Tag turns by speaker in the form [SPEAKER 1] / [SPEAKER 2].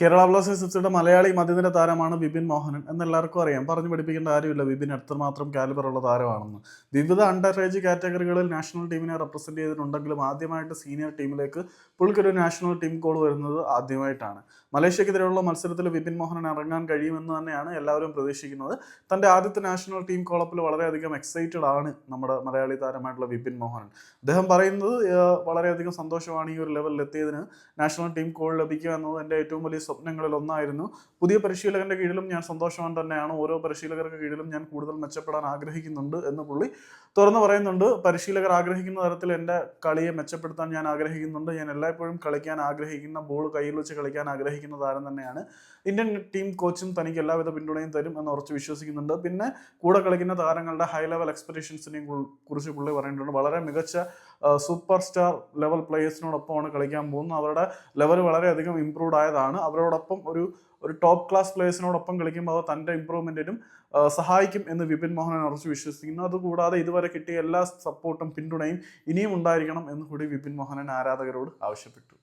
[SPEAKER 1] Kerala Blasters എഫ്സിയുടെ Malayali മധ്യനിര താരമാണ് വിപിൻ മോഹനൻ എന്നെല്ലാവർക്കും അറിയാം. പറഞ്ഞു പഠിപ്പിക്കേണ്ട കാര്യമില്ല. വിപിൻ എത്രമാത്രം കാലിബറുള്ള താരമാണെന്ന്. വിവിധ അണ്ടർ ഏജ് കാറ്റഗറികളിൽ നാഷണൽ ടീമിനെ റെപ്രസെന്റ് ചെയ്തിട്ടുണ്ടെങ്കിലും ആദ്യമായിട്ട് സീനിയർ ടീമിലേക്ക് പുള്ളിക്കൊരു നാഷണൽ ടീം കോൾ വരുന്നത് ആദ്യമായിട്ടാണ്. മലേഷ്യക്കെതിരെയുള്ള മത്സരത്തിൽ വിപിൻ മോഹനൻ ഇറങ്ങാൻ കഴിയുമെന്ന് തന്നെയാണ് എല്ലാവരും പ്രതീക്ഷിക്കുന്നത്. തന്റെ ആദ്യത്തെ നാഷണൽ ടീം കോളപ്പിൽ വളരെയധികം എക്സൈറ്റഡ് ആണ് നമ്മുടെ മലയാളി താരമായിട്ടുള്ള വിപിൻ മോഹനൻ. അദ്ദേഹം പറയുന്നത് വളരെയധികം സന്തോഷമാണ് ഈ ഒരു ലെവലിൽ എത്തിയതിന്. നാഷണൽ ടീം കോൾ ലഭിക്കുക എന്നത് എന്റെ ഏറ്റവും വലിയ സ്വപ്നങ്ങളിൽ ഒന്നായിരുന്നു. പുതിയ പരിശീലകന്റെ കീഴിലും ഞാൻ സന്തോഷവാൻ തന്നെയാണ്. ഓരോ പരിശീലകർക്ക് കീഴിലും ഞാൻ കൂടുതൽ മെച്ചപ്പെടാൻ ആഗ്രഹിക്കുന്നുണ്ട് എന്ന് പുള്ളി തുറന്നു പറയുന്നുണ്ട്. പരിശീലകർ ആഗ്രഹിക്കുന്ന തരത്തിൽ എന്റെ കളിയെ മെച്ചപ്പെടുത്താൻ ഞാൻ ആഗ്രഹിക്കുന്നുണ്ട്. ഞാൻ എല്ലായ്പ്പോഴും കളിക്കാൻ ആഗ്രഹിക്കുന്ന ബോൾ കയ്യിൽ വെച്ച് കളിക്കാൻ ആഗ്രഹിക്കുന്ന താരം തന്നെയാണ്. ഇന്ത്യൻ ടീം കോച്ചും തനിക്ക് എല്ലാവിധ പിന്തുണയും തരും എന്ന് ഉറച്ച് വിശ്വസിക്കുന്നുണ്ട്. പിന്നെ കൂടെ കളിക്കുന്ന താരങ്ങളുടെ ഹൈ ലെവൽ എക്സ്പെക്ടേഷൻസിനെയും കുറിച്ച് പുള്ളി പറയുന്നുണ്ട്. വളരെ മികച്ച സൂപ്പർ സ്റ്റാർ ലെവൽ പ്ലേയേഴ്സിനോടൊപ്പമാണ് കളിക്കാൻ പോകുന്നത്. അവരുടെ ലെവൽ വളരെയധികം ഇമ്പ്രൂവ്ഡ് ആയതാണ്. അവരോടൊപ്പം ഒരു ഒരു ടോപ്പ് ക്ലാസ് പ്ലേയേഴ്സിനോടൊപ്പം കളിക്കുമ്പോൾ അത് തന്റെ ഇമ്പ്രൂവ്മെന്റിനും സഹായിക്കും എന്ന് വിപിൻ മോഹനൻ ഉറച്ച് വിശ്വസിക്കുന്നു. അതുകൂടാതെ ഇതുവരെ കിട്ടിയ എല്ലാ സപ്പോർട്ടും പിന്തുണയും ഇനിയും ഉണ്ടായിരിക്കണം എന്ന് കൂടി വിപിൻ മോഹനൻ ആരാധകരോട് ആവശ്യപ്പെട്ടു.